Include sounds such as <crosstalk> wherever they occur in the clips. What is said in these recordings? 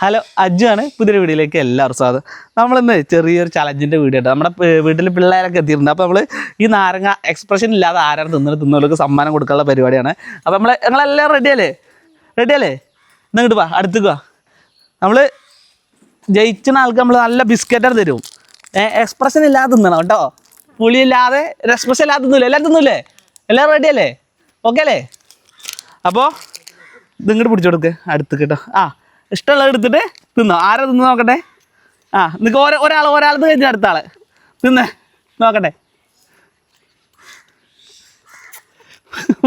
Hello Aju ആണ് പുതിയ വീഡിയോയിലേക്ക് എല്ലാവർക്കും സ്വാഗതം. നമ്മളിന്ന് ചെറിയൊരു ചലഞ്ചിന്റെ വീഡിയോ ഉണ്ട് നമ്മുടെ വീട്ടിൽ പിള്ളേരൊക്കെ എത്തിയിട്ടുണ്ട്. അപ്പോൾ നമ്മൾ ഈ നാരങ്ങ എക്സ്പ്രഷൻ ഇല്ലാതെ ആരാണ് തിന്നിട്ട് തിന്നവർക്ക് സമ്മാനം കൊടുക്കാനുള്ള പരിപാടിയാണ്. അപ്പോൾ നമ്മൾ ഞങ്ങളെല്ലാം റെഡിയല്ലേ റെഡിയല്ലേ എന്നിട്ട് വാ അടുത്തേക്ക് വാ. നമ്മൾ ജയിക്കുന്ന ആൾക്ക് നമ്മൾ നല്ല ബിസ്ക്കറ്റാണ് തരും. എക്സ്പ്രഷൻ ഇല്ലാതെ തിന്നണം കേട്ടോ. പുളിയില്ലാതെ എക്സ്പ്രഷൻ ഇല്ലാതെ തിന്നില്ല എല്ലാവരും തിന്നില്ലേ എല്ലാവരും റെഡിയല്ലേ ഓക്കെ അല്ലേ? അപ്പോൾ ഇതിങ്ങോട്ട് പിടിച്ചു കൊടുക്ക് അടുത്ത് കേട്ടോ. ആ ഇഷ്ടമുള്ളത് എടുത്തിട്ട് തിന്നോ. ആരാ തിന്ന് നോക്കട്ടെ? ആ നിങ്ങൾക്ക് ഓരോ ഒരാൾ ഒരാൾ കഴിഞ്ഞ അടുത്ത ആൾ. തിന്ന് നോക്കട്ടെ.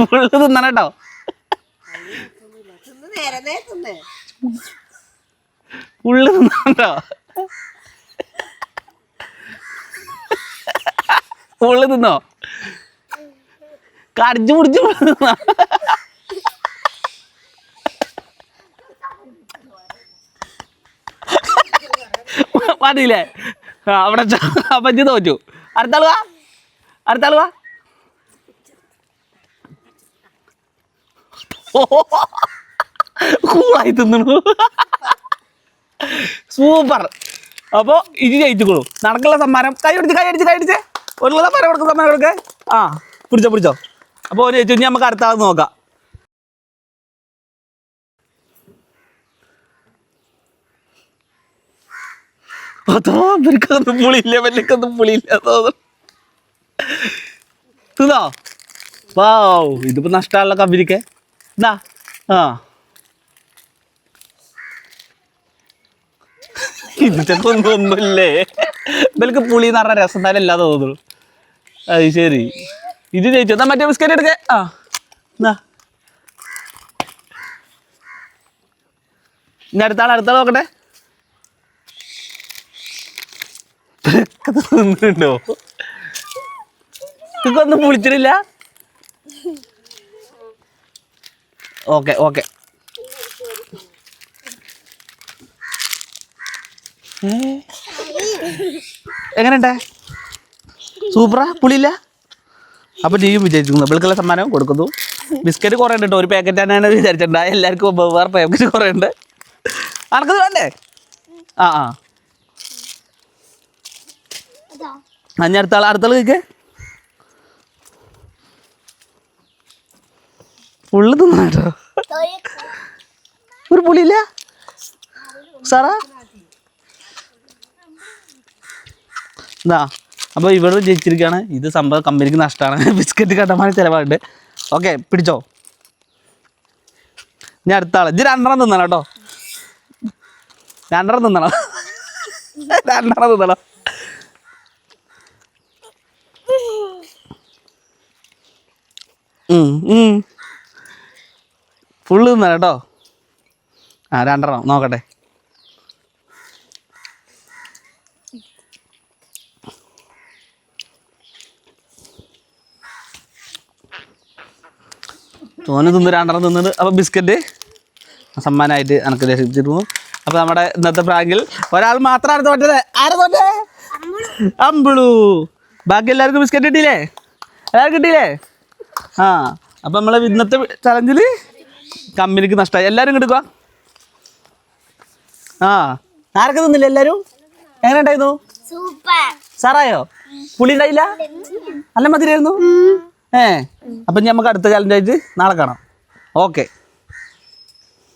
ഫുള്ള് തിന്നണം കേട്ടോ. ഫുള്ള് തിന്നോ. ഫുള്ള് തിന്നോ. കടിച്ചു പിടിച്ചു തിന്നോ. മതിയില്ലേ അവിടെ അപ്പഞ്ച് തോറ്റു. അടുത്ത ആൾ വാ. അടുത്ത വാ. കൂളായി തിന്നണു. സൂപ്പർ. അപ്പോൾ ഇനി ജയിച്ചുകൊള്ളൂ നടക്കുള്ള സമ്മാനം. കൈ അടിച്ച് കൈ അടിച്ച് കൈ അടിച്ച് ഒരു സമ്മാനം കൊടുക്കും സമ്മാനം കൊടുക്കേ. ആ പിടിച്ചോ പിടിച്ചോ. അപ്പോൾ ഒരു ഇനി നമുക്ക് അടുത്ത നോക്കാം. അതോ ഇവർക്കൊന്നും പുളിയില്ല വല്ലക്കൊന്നും പുളിയില്ല തിന്നോ? വാവ് ഇതിപ്പോ നഷ്ടമല്ല കമ്പനിക്ക്. എന്നാ ആ. ഒന്നുമില്ലേ? ഇവർക്ക് പുളി എന്ന് പറഞ്ഞ രസം തന്നെ ഇല്ലാതെ തോന്നുള്ളൂ അത് ശരി. ഇത് ജയിച്ചു? എന്നാ മറ്റേ ബിസ്ക്കറ്റ് എടുക്കേ. ആ. എന്നാ ഇനി അടുത്താൾ അടുത്താൾ അടുത്ത നോക്കട്ടെ തിന്നുന്നുണ്ടോ? ഇതൊന്നും വിളിച്ചിട്ടില്ല? Okay okay. എങ്ങനെയുണ്ടേ? സൂപ്പറാ? പുളിയില്ല? അപ്പൊ നീയും വിജയിച്ചിരിക്കുന്നു ഇവൾക്കുള്ള സമ്മാനം കൊടുക്കുന്നു. ബിസ്ക്കറ്റ് കുറേ ഉണ്ട് ഒരു പാക്കറ്റ് തന്നെയാണ് വിചാരിച്ചിട്ടുണ്ട് എല്ലാവർക്കും വേറെ പാക്കറ്റ് കുറേ ഉണ്ട്. അനക്കത് വേണ്ടേ? ആ ആ. അഞ്ഞ അടുത്താൾ കേക്ക് ഉള്ളു തിന്നാട്ടോ ഒരു പുളിയില്ല? സാറാ? എന്താ അപ്പോൾ ഇവിടെ ജയിച്ചിരിക്കുകയാണ്. ഇത് സംഭവം കമ്പനിക്ക് നഷ്ടമാണ് <laughs> ബിസ്ക്കറ്റ് കണ്ടമാനം ചിലവാണ്ട് ഓക്കെ പിടിച്ചോ. ഞാൻ അടുത്ത ഇത് രണ്ടെണ്ണം തിന്നണം കേട്ടോ. രണ്ടെണ്ണം തിന്നണം. <laughs> രണ്ടെണ്ണം തിന്നണം. ഫുള്ള് തിന്നാ കേട്ടോ? ആ രണ്ടെണ്ണം. നോക്കട്ടെ. തോനെ തിന്ന് രണ്ടെണ്ണം തിന്നിട്ട് അപ്പോൾ ബിസ്ക്കറ്റ് സമ്മാനമായിട്ട് എനിക്ക് രക്ഷിച്ചിരുന്നു അപ്പോൾ നമ്മുടെ ഇന്നത്തെ പ്രാങ്കിൽ ഒരാൾ മാത്രമാണ് തോറ്റത്. ആരാ തോറ്റേ അമ്പിളു. ബാക്കി എല്ലാവർക്കും ബിസ്ക്കറ്റ് കിട്ടിയില്ലേ? എല്ലാവർക്കും കിട്ടിയില്ലേ? ആ അപ്പം നമ്മളെ ഇന്നത്തെ ചലഞ്ചിൽ കമ്പനിക്ക് നഷ്ടമായി എല്ലാവരും കിട്ടുക ആ ആരൊക്കെ തിന്നില്ല എല്ലാവരും എങ്ങനെ ഉണ്ടായിരുന്നു? സാറായോ? പുളി ഉണ്ടായില്ല? നല്ല മധുരമായിരുന്നു ഏ അപ്പം ഞമ്മക്ക് നമുക്ക് അടുത്ത ചലഞ്ചായിട്ട് നാളെ കാണാം. ഓക്കെ.